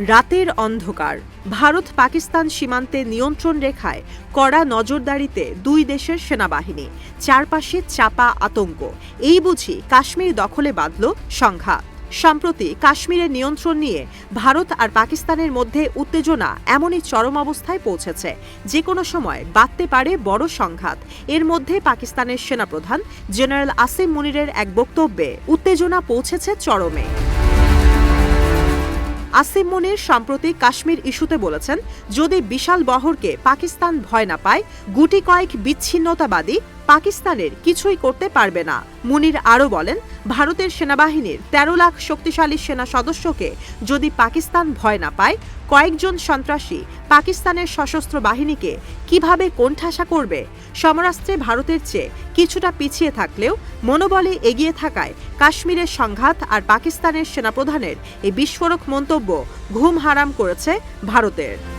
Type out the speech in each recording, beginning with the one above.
রাতের অন্ধকার। ভারত পাকিস্তান সীমান্তে নিয়ন্ত্রণ রেখায় কড়া নজরদারিতে দুই দেশের সেনাবাহিনী, চারপাশে চাপা আতঙ্ক। এই বুঝি কাশ্মীর দখলে বাঁধল সংঘাত। সম্প্রতি কাশ্মীরের নিয়ন্ত্রণ নিয়ে ভারত আর পাকিস্তানের মধ্যে উত্তেজনা এমনই চরম অবস্থায় পৌঁছেছে। যে কোনো সময় বাঁধতে পারে বড় সংঘাত। এর মধ্যে পাকিস্তানের সেনাপ্রধান জেনারেল আসিম মুনিরের এক বক্তব্যে উত্তেজনা পৌঁছেছে চরমে। আসিম মনির সম্প্রতি কাশ্মীর ইস্যুতে বলেছেন, যদি বিশাল বহরকে পাকিস্তান ভয় না পায়, গুটি কয়েক বিচ্ছিন্নতাবাদী পাকিস্তানের কিছুই করতে পারবে না। মুনির আরও বলেন, ভারতের সেনাবাহিনীর ১৩ লাখ শক্তিশালী সেনা সদস্যকে যদি পাকিস্তান ভয় না পায়, কয়েকজন সন্ত্রাসী পাকিস্তানের সশস্ত্র বাহিনীকে কীভাবে কোণঠাসা করবে? সমরাস্ত্রে ভারতের চেয়ে কিছুটা পিছিয়ে থাকলেও মনোবলে এগিয়ে থাকায় কাশ্মীরের সংঘাত আর পাকিস্তানের সেনাপ্রধানের এই বিস্ফোরক মন্তব্য ঘুম হারাম করেছে ভারতের।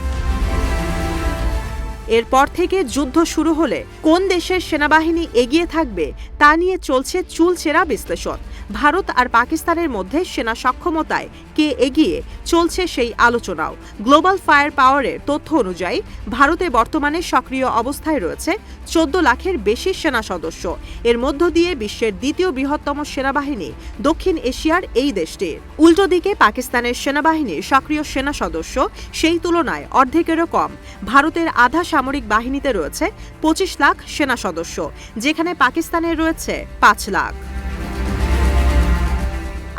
এরপর থেকে যুদ্ধ শুরু হলে কোন দেশের সেনাবাহিনী এগিয়ে থাকবে তা নিয়ে চলছে চুলচেরা বিশ্লেষণ। ভারত আর পাকিস্তানের মধ্যে সেনা সক্ষমতায় কে এগিয়ে চলছে সেই আলোচনাও। গ্লোবাল ফায়ার পাওয়ারের তথ্য অনুযায়ী, ভারতে বর্তমানে সক্রিয় অবস্থায় রয়েছে চোদ্দ লাখের বেশি সেনা সদস্য। এর মধ্য দিয়ে বিশ্বের দ্বিতীয় বৃহত্তম সেনাবাহিনী দক্ষিণ এশিয়ার এই দেশটির। উল্টো দিকে পাকিস্তানের সেনাবাহিনীর সক্রিয় সেনা সদস্য, সেই তুলনায় অর্ধেকেরও কম। ভারতের আধা সামরিক বাহিনীতে রয়েছে পঁচিশ লাখ সেনা সদস্য, যেখানে পাকিস্তানের রয়েছে পাঁচ লাখ।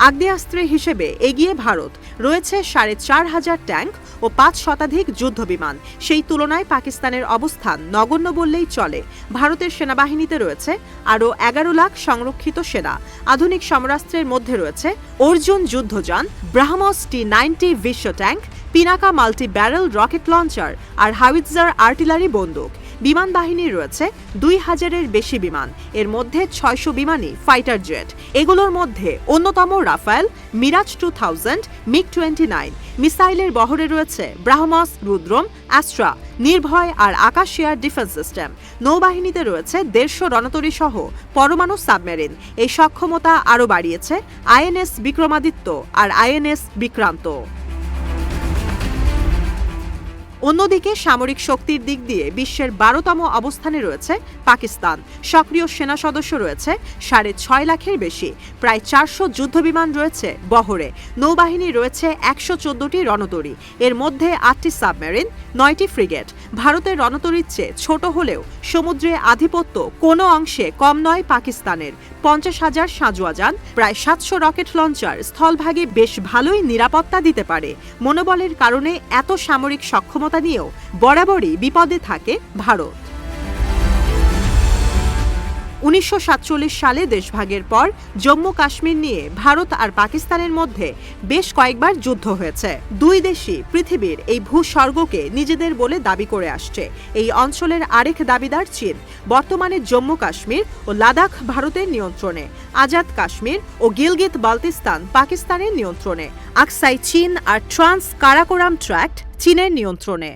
আগ্নেয়াস্ত্রে হিসেবে এগিয়ে ভারত। রয়েছে সাড়ে চার হাজার ট্যাঙ্ক ও পাঁচ শতাধিক যুদ্ধবিমান। সেই তুলনায় পাকিস্তানের অবস্থান নগণ্য বললেই চলে। ভারতের সেনাবাহিনীতে রয়েছে আরও এগারো লাখ সংরক্ষিত সেনা। আধুনিক সমরাস্ত্রের মধ্যে রয়েছে অর্জুন যুদ্ধযান, ব্রাহ্মস টি নাইনটি বিশ্ব tank, Pinaka multi barrel rocket launcher আর হাউইটজার আর্টিলারি বন্দুক। বিমান বাহিনী রয়েছে দুই হাজারের বেশি বিমান। এর মধ্যে ছয়শো বিমানই ফাইটার জেট এগুলোর মধ্যে অন্যতম Rafale, Mirage two thousand MiG twenty nine মিসাইলের বহরে রয়েছে ব্রাহ্মস, রুদ্রম, অ্যাস্ট্রা, নির্ভয় আর আকাশ এয়ার ডিফেন্স সিস্টেম। নৌবাহিনীতে রয়েছে দেড়শো রণতরী সহ পরমাণু সাবমেরিন। এই সক্ষমতা আরও বাড়িয়েছে আইএনএস বিক্রমাদিত্য আর আইএনএস বিক্রান্ত। অন্যদিকে সামরিক শক্তির দিক দিয়ে বিশ্বের বারোতম অবস্থানে রয়েছে পাকিস্তান। সক্রিয় সেনা সদস্য রয়েছে সাড়ে ছয় লাখের বেশি। প্রায় চারশো যুদ্ধবিমান রয়েছে বহরে। নৌবাহিনী রয়েছে একশো চোদ্দটি রণতরী। এর মধ্যে আটটি সাবমেরিন, নয়টি ফ্রিগেট। ভারতের রণতরীর চেয়ে ছোট হলেও সমুদ্রে আধিপত্য কোনো অংশে কম নয় পাকিস্তানের। পঞ্চাশ হাজার সাঁজোয়া যান, প্রায় সাতশো রকেট লঞ্চার স্থলভাগে বেশ ভালোই নিরাপত্তা দিতে পারে। মনোবলের কারণে এত সামরিক সক্ষমতা নিয়েও বরাবরই বিপদে থাকে ভারত। উনিশশো সাতচল্লিশ সালে দেশভাগের পর জম্মু কাশ্মীর নিয়ে ভারত আর পাকিস্তানের মধ্যে বেশ কয়েকবার যুদ্ধ হয়েছে। দুই দেশই পৃথিবীর এই ভূস্বর্গকে নিজেদের বলে দাবি করে আসছে। এই অঞ্চলের আরেক দাবিদার চীন, বর্তমানে জম্মু কাশ্মীর ও লাদাখ ভারতের নিয়ন্ত্রণে, আজাদ কাশ্মীর ও গিলগিত বালতিস্তান পাকিস্তানের নিয়ন্ত্রণে, আকসাই চীন আর ট্রান্স কারাকোরাম ট্র্যাক্ট চীনের নিয়ন্ত্রণে।